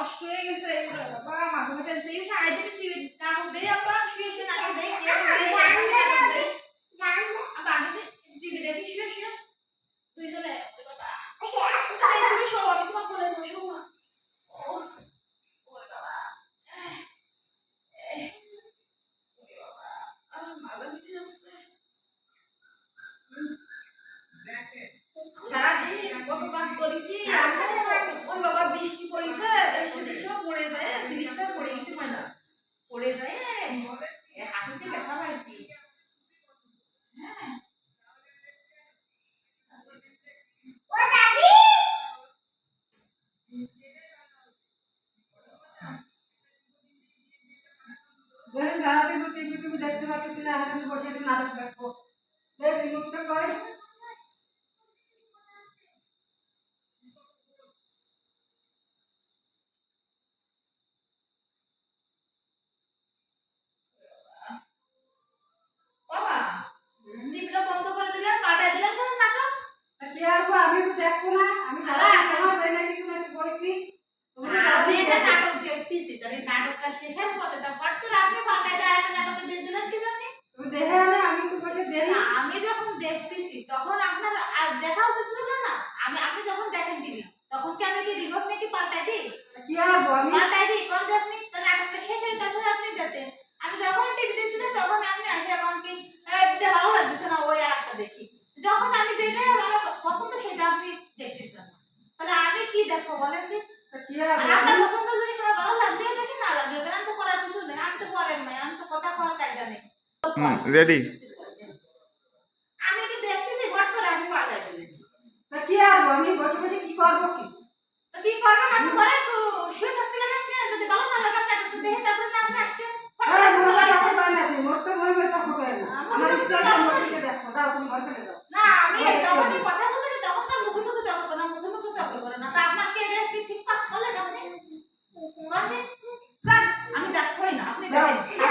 কষ্ট হয়ে গেছে। বাবা মাথা দিচ্ছে এই সারাদিন টিভি নাটক দেই আপা শুয়ে শুয়ে নাটক দেই আমি টিভি দেখি শুয়ে শুয়ে। দুইজনে বাবা এই তুমি শো দেখতে পাচ্ছি না আমি বসে নাটক দেখব। দেখ রিমোটটা করে বাবা টিভিটা বন্ধ করে দিলেন পাঠাই দিলেন কেন নাটক তা কি আর গো, আমি তো দেখব না আমি সারাদিন সময় পাই না কিছু না একটু বইছি তুমি তো আমি সারাদিন এটা দেখো। নাটক দেখতেছি তাহলে নাটকটা শেষের পথে তা ফট করে আপনি পাঠাই দেয় একটা নাটকে দিয়ে দিলেন কি জানি? দেখে না আমি একটু বসে দেখি আমি যখন দেখতেছি তখন আপনার দেখা উচিত ছিল না? আমি আপনি যখন দেখেন টিভি তখন কি আমি কি রিমোট নাকি পাল্টাই দিই? কি আর আমি পাল্টাই দিই কোন আপনি তো নাটকটা শেষ হয়ে তারপরে আপনি যেতেন আমি যখন টিভি দেখতেছি তখন আপনি আসে এখন কি এটা ভালো লাগতেছে না ওই আর একটা দেখি। যখন আমি যেটা আমার পছন্দ সেটা আপনি দেখতেছেন। তাহলে আমি কি দেখব বলেন কি আপনার পছন্দ করেন ভাই আমি তো কথা কওয়ার কাজ জানি রেডি আমি তো দেখতেছি? বট করে আমি পাল্টা দিই তো কি আর আমি বসে বসে কি করব কি? তো কি করব না? আপনি করে একটু শুয়ে থাকতে লাগে আপনি যদি ভালো না লাগে আপনি একটু দেখে তারপরে না আপনি আসতে মোট তো মই তর্ক করে না আমার দেখো যাও তুমি ঘর চলে যাও। না আমি যাব কথা no,